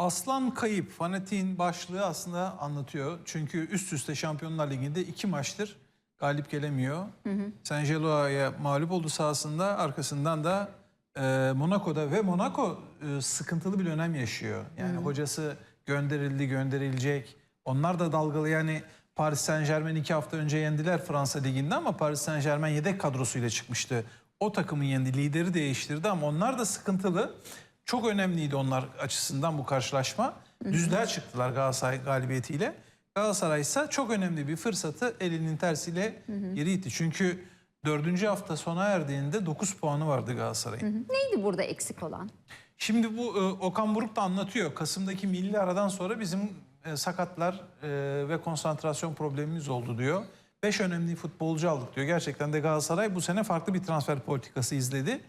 Aslan kayıp. Fanatik'in başlığı aslında anlatıyor. Çünkü üst üste Şampiyonlar Ligi'nde iki maçtır galip gelemiyor. Saint Geloa'ya mağlup oldu sahasında. Arkasından da e, Monaco'da ve Monaco e, sıkıntılı bir dönem yaşıyor. Yani hocası gönderildi, gönderilecek. Onlar da dalgalı yani Paris Saint Germain iki hafta önce yendiler Fransa Ligi'nde ama Paris Saint Germain yedek kadrosuyla çıkmıştı. O takımın yendi, lideri değiştirdi ama onlar da sıkıntılı. Çok önemliydi onlar açısından bu karşılaşma. Düzlüğe çıktılar Galatasaray galibiyetiyle. Galatasaray ise çok önemli bir fırsatı elinin tersiyle geri itti. Çünkü dördüncü hafta sona erdiğinde 9 puanı vardı Galatasaray'ın. Neydi burada eksik olan? Şimdi bu e, Okan Buruk da anlatıyor. Kasım'daki milli aradan sonra bizim e, sakatlar e, ve konsantrasyon problemimiz oldu diyor. Beş önemli futbolcu aldık diyor. Gerçekten de Galatasaray bu sene farklı bir transfer politikası izledi.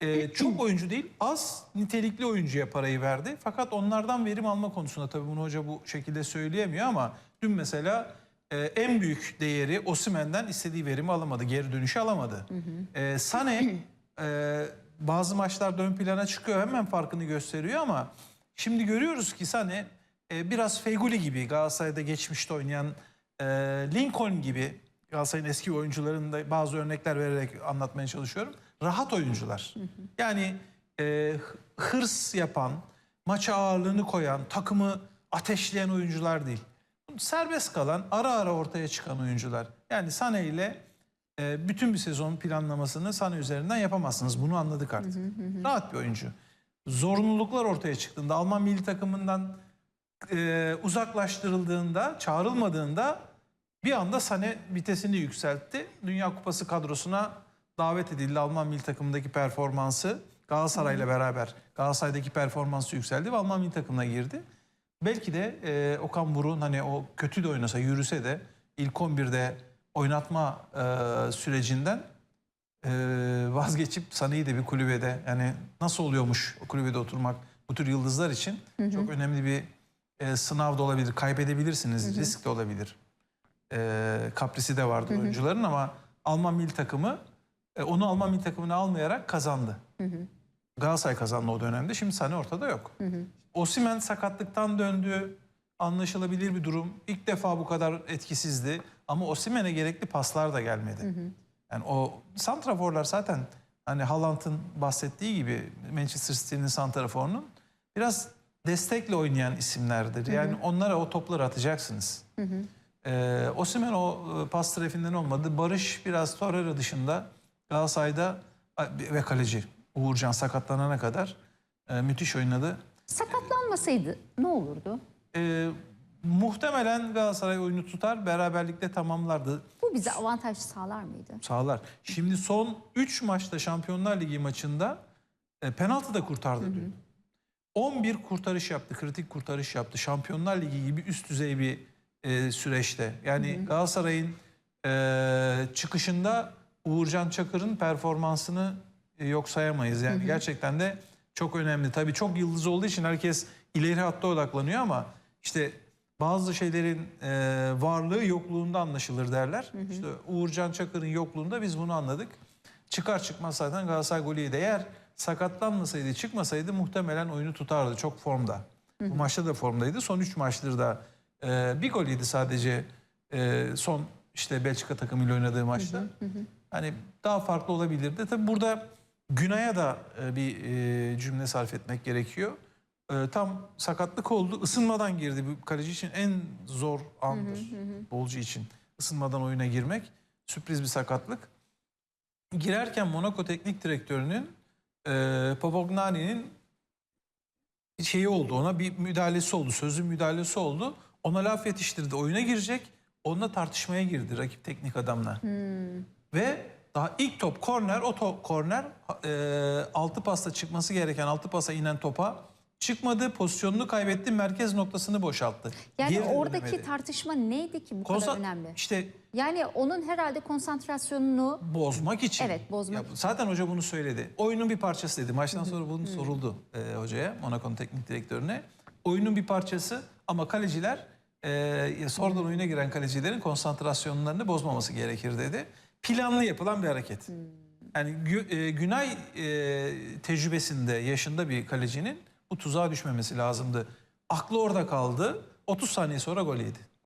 E, çok oyuncu değil, az nitelikli oyuncuya parayı verdi. Fakat onlardan verim alma konusunda tabii bunu hoca bu şekilde söyleyemiyor ama dün mesela e, en büyük değeri Osimhen'den istediği verimi alamadı, geri dönüşü alamadı. E, Sane e, bazı maçlarda ön plana çıkıyor, hemen farkını gösteriyor ama şimdi görüyoruz ki Sane e, biraz Feyguli gibi Galatasaray'da geçmişte oynayan e, Lincoln gibi Galatasaray'ın eski oyuncularında bazı örnekler vererek anlatmaya çalışıyorum. Rahat oyuncular. Yani e, hırs yapan, maça ağırlığını koyan, takımı ateşleyen oyuncular değil. Serbest kalan, ara ara ortaya çıkan oyuncular. Yani Sane ile e, bütün bir sezon planlamasını Sane üzerinden yapamazsınız. Bunu anladık artık. Rahat bir oyuncu. Zorunluluklar ortaya çıktığında, Alman milli takımından e, uzaklaştırıldığında, çağrılmadığında bir anda Sane vitesini yükseltti. Dünya Kupası kadrosuna davet edildi. Alman milli takımındaki performansı Galatasaray'la beraber Galatasaray'daki performansı yükseldi ve Alman milli takımına girdi. Belki de e, Okan Buruk'un hani o kötü de oynasa, yürüse de ilk 11'de oynatma e, sürecinden e, vazgeçip Sané'yi de bir kulübede yani nasıl oluyormuş o kulübede oturmak bu tür yıldızlar için çok önemli bir e, sınav da olabilir. Kaybedebilirsiniz, risk de olabilir. E, kaprisi de vardı oyuncuların ama Alman milli takımı e, onu Alman milli takımına almayarak kazandı. Galatasaray kazandı o dönemde. Şimdi Sané ortada yok. Osimhen sakatlıktan döndü. Anlaşılabilir bir durum. İlk defa bu kadar etkisizdi. Ama Osimhen'e gerekli paslar da gelmedi. Yani o santraforlar zaten hani Haaland'ın bahsettiği gibi Manchester City'nin santraforunun biraz destekle oynayan isimlerdir. Yani onlara o topları atacaksınız. Ee, Osimhen o e, pas trafiğinden olmadı. Barış biraz Torreira dışında Galatasaray'da ve kaleci Uğurcan sakatlanana kadar e, müthiş oynadı. Sakatlanmasaydı ne olurdu? E, muhtemelen Galatasaray oyunu tutar, beraberlikte tamamlardı. Bu bize avantaj sağlar mıydı? Sağlar. Şimdi son 3 maçta Şampiyonlar Ligi maçında e, penaltı da kurtardı dün. 11 kurtarış yaptı, kritik kurtarış yaptı. Şampiyonlar Ligi gibi üst düzey bir e, süreçte. Yani Galatasaray'ın e, çıkışında Uğurcan Çakır'ın performansını e, yok sayamayız. Yani gerçekten de çok önemli. Tabii çok yıldız olduğu için herkes ileri hatta odaklanıyor ama işte bazı şeylerin e, varlığı yokluğunda anlaşılır derler. İşte Uğurcan Çakır'ın yokluğunda biz bunu anladık. Çıkar çıkmaz zaten Galatasaray golü yedi. Eğer sakatlanmasaydı, çıkmasaydı muhtemelen oyunu tutardı. Çok formda. Bu maçta da formdaydı. Son 3 maçtır da e, bir gol yedi sadece e, son işte Belçika takımıyla oynadığı maçta. Hani daha farklı olabilirdi. Tabii burada Günay'a da e, bir e, cümle sarf etmek gerekiyor. E, tam sakatlık oldu. Isınmadan girdi. Bu kaleci için en zor andır. Bolcu için. Isınmadan oyuna girmek. Sürpriz bir sakatlık. Girerken Monaco teknik direktörünün Popognani'nin şeyi oldu. Ona bir müdahalesi oldu. Sözlü müdahalesi oldu. Ona laf yetiştirdi. Oyuna girecek. Onunla tartışmaya girdi rakip teknik adamla. Ve daha ilk top korner, o top korner e, altı pasta çıkması gereken altı pasa inen topa çıkmadı. Pozisyonunu kaybetti. Merkez noktasını boşalttı. Yani Geri oradaki dönemedi. tartışma neydi ki bu Konsa- kadar önemli? İşte Yani onun herhalde konsantrasyonunu bozmak için. Evet, bozmak Ya, zaten hoca bunu söyledi. Oyunun bir parçası dedi. Maçtan sonra bunu soruldu e, hocaya, Monaco'nun teknik direktörüne. Oyunun bir parçası ama kaleciler e, sonradan oyuna giren kalecilerin konsantrasyonlarını bozmaması gerekir dedi. Planlı yapılan bir hareket. Yani Gü- e, Günay e, tecrübesinde yaşında bir kalecinin bu tuzağa düşmemesi lazımdı. Aklı orada kaldı. 30 saniye sonra gol yedi.